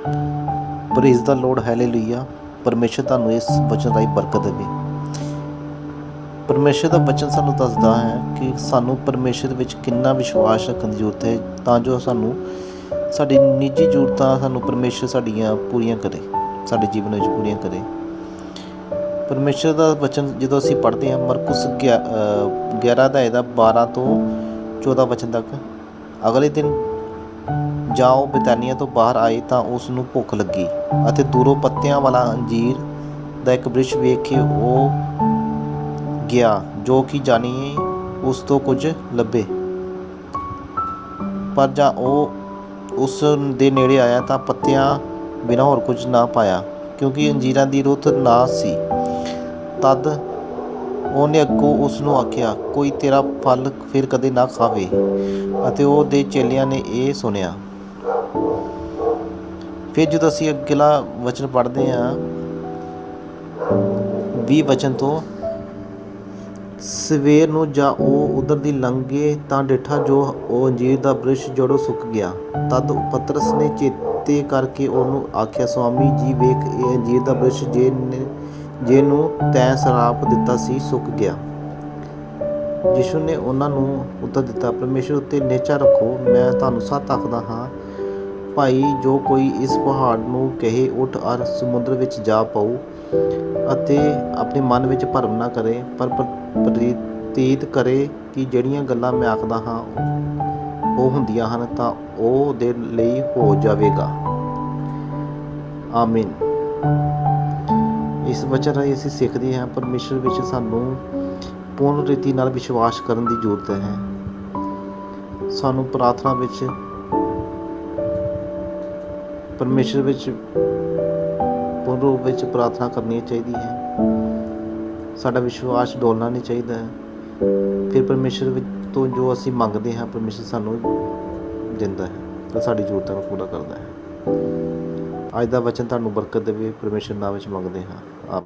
Praise the ਲੋੜ hallelujah, ਪਰਮੇਸ਼ਰ ਤੁਹਾਨੂੰ ਇਸ ਵਚਨ ਰਾਹੀਂ ਬਰਕਤ ਦੇਵੇ। ਪਰਮੇਸ਼ਰ ਦਾ ਵਚਨ ਸਾਨੂੰ ਦੱਸਦਾ ਹੈ ਕਿ ਸਾਨੂੰ ਪਰਮੇਸ਼ਰ ਵਿੱਚ ਕਿੰਨਾ ਵਿਸ਼ਵਾਸ ਰੱਖਣ ਦੀ ਜ਼ਰੂਰਤ ਹੈ, ਤਾਂ ਜੋ ਸਾਨੂੰ ਸਾਡੀ ਨਿੱਜੀ ਜ਼ਰੂਰਤਾਂ ਸਾਨੂੰ ਪਰਮੇਸ਼ਰ ਸਾਡੀਆਂ ਪੂਰੀਆਂ ਕਰੇ, ਸਾਡੇ ਜੀਵਨ ਵਿੱਚ ਪੂਰੀਆਂ ਕਰੇ। ਪਰਮੇਸ਼ਰ ਦਾ ਵਚਨ ਜਦੋਂ ਅਸੀਂ ਪੜ੍ਹਦੇ ਹਾਂ, ਮਰਕੁਸ 11 ਦਾ ਇਹਦਾ 12 ਤੋਂ 14 ਵਚਨ ਤੱਕ, ਅਗਲੇ ਦਿਨ ਜਾਓ ਬੈਤਾਨੀਆ ਤੋਂ ਬਾਹਰ ਆਏ ਤਾਂ ਉਸ ਨੂੰ ਭੁੱਖ ਲੱਗੀ ਅਤੇ ਦੂਰੋਂ ਪੱਤਿਆਂ ਵਾਲਾ ਅੰਜੀਰ ਦਾ ਇੱਕ ਬ੍ਰਿਸ਼ ਵੇਖ ਕੇ ਉਹ ਗਿਆ, ਜੋ ਕਿ ਜਾਣੀ ਉਸ ਤੋਂ ਕੁਝ ਲੱਭੇ। ਪਰ ਜਾਂ ਉਹ ਉਸ ਦੇ ਨੇੜੇ ਆਇਆ ਤਾਂ ਪੱਤਿਆਂ ਬਿਨਾਂ ਹੋਰ ਕੁਝ ਨਾ ਪਾਇਆ, ਕਿਉਂਕਿ ਅੰਜੀਰਾਂ ਦੀ ਰੁੱਤ ਨਾ ਸੀ। ਤਦ ਉਹਨੇ ਅੱਗੋਂ ਉਸ ਨੂੰ ਆਖਿਆ, ਕੋਈ ਤੇਰਾ ਫਲ ਫਿਰ ਕਦੇ ਨਾ ਖਾਵੇ। ਅਤੇ ਉਹ ਦੇ ਚੇਲਿਆਂ ਨੇ ਇਹ ਸੁਣਿਆ। ਫਿਰ ਜਦੋਂ ਅਸੀਂ ਅਗਲਾ ਵਚਨ ਪੜ੍ਹਦੇ ਹਾਂ 20 ਵਚਨ ਤੋਂ, ਸਵੇਰ ਨੂੰ ਜਾਂ ਉਹ ਉਧਰ ਦੀ ਲੰਘੇ ਤਾਂ ਡਿਠਾ ਜੋ ਉਹ ਅੰਜੀਰ ਦਾ ਬ੍ਰਿਸ਼ ਜੜੋਂ ਸੁੱਕ ਗਿਆ। ਤਦ ਪਤਰਸ ਨੇ ਚੇਤੇ ਕਰਕੇ ਉਹਨੂੰ ਆਖਿਆ, ਸੁਆਮੀ ਜੀ, ਵੇਖ, ਇਹ ਅੰਜੀਰ ਦਾ ਬ੍ਰਿਸ਼ ਜੇ ਜਿਹਨੂੰ ਜੇ ਤੈਂ ਸਰਾਪ ਦਿੱਤਾ ਸੀ, ਸੁੱਕ ਗਿਆ। ਯਿਸੂ ਨੇ ਉਹਨਾਂ ਨੂੰ ਉੱਤਰ ਦਿੱਤਾ, ਪਰਮੇਸ਼ਰ ਉੱਤੇ ਨੇਚਾ ਰੱਖੋ, ਮੈਂ ਤੁਹਾਨੂੰ ਸੱਚ ਆਖਦਾ ਹਾਂ, ਭਾਈ, ਜੋ ਕੋਈ ਇਸ ਪਹਾੜ ਨੂੰ ਕਹੇ, ਉੱਠ ਅਰ ਸਮੁੰਦਰ ਵਿੱਚ ਜਾ ਪਾਉ ਅਤੇ ਆਪਣੇ ਮਨ ਵਿੱਚ ਭਰਮ ਨਾ ਕਰੇ ਪਰ, ਪ੍ਰਤੀਤ ਕਰੇ ਕਿ ਜਿਹੜੀਆਂ ਗੱਲਾਂ ਮੈਂ ਆਖਦਾ ਹਾਂ, ਉਹ ਹੁੰਦੀਆਂ ਹਨ, ਤਾਂ ਉਹ ਦੇ ਲਈ ਹੋ ਜਾਵੇਗਾ। ਆਮੀਨ। ਇਸ ਵਚਨ ਰਾਹੀਂ ਅਸੀਂ ਸਿੱਖਦੇ ਹਾਂ, ਪਰਮੇਸ਼ਰ ਵਿੱਚ ਸਾਨੂੰ ਪੂਰਨ ਰੀਤੀ ਨਾਲ ਵਿਸ਼ਵਾਸ ਕਰਨ ਦੀ ਜ਼ਰੂਰਤ ਹੈ। ਸਾਨੂੰ ਪ੍ਰਾਰਥਨਾ ਵਿੱਚ, ਪਰਮੇਸ਼ਰ ਵਿੱਚ, ਪੂਰਨ ਰੂਪ ਵਿੱਚ ਪ੍ਰਾਰਥਨਾ ਕਰਨੀ ਚਾਹੀਦੀ ਹੈ। ਸਾਡਾ ਵਿਸ਼ਵਾਸ ਡੋਲਣਾ ਨਹੀਂ ਚਾਹੀਦਾ। ਫਿਰ ਪਰਮੇਸ਼ਰ ਵਿੱਚ ਤੋਂ ਜੋ ਅਸੀਂ ਮੰਗਦੇ ਹਾਂ, ਪਰਮੇਸ਼ਰ ਸਾਨੂੰ ਦਿੰਦਾ ਹੈ ਤੇ ਸਾਡੀ ਜ਼ਰੂਰਤਾਂ ਨੂੰ ਪੂਰਾ ਕਰਦਾ ਹੈ। ਅੱਜ ਦਾ ਵਚਨ ਤੁਹਾਨੂੰ ਬਰਕਤ ਦੇਵੇ ਪਰਮੇਸ਼ਰ ਨਾਮ ਵਿੱਚ ਮੰਗਦੇ ਹਾਂ। ਆਮੀਨ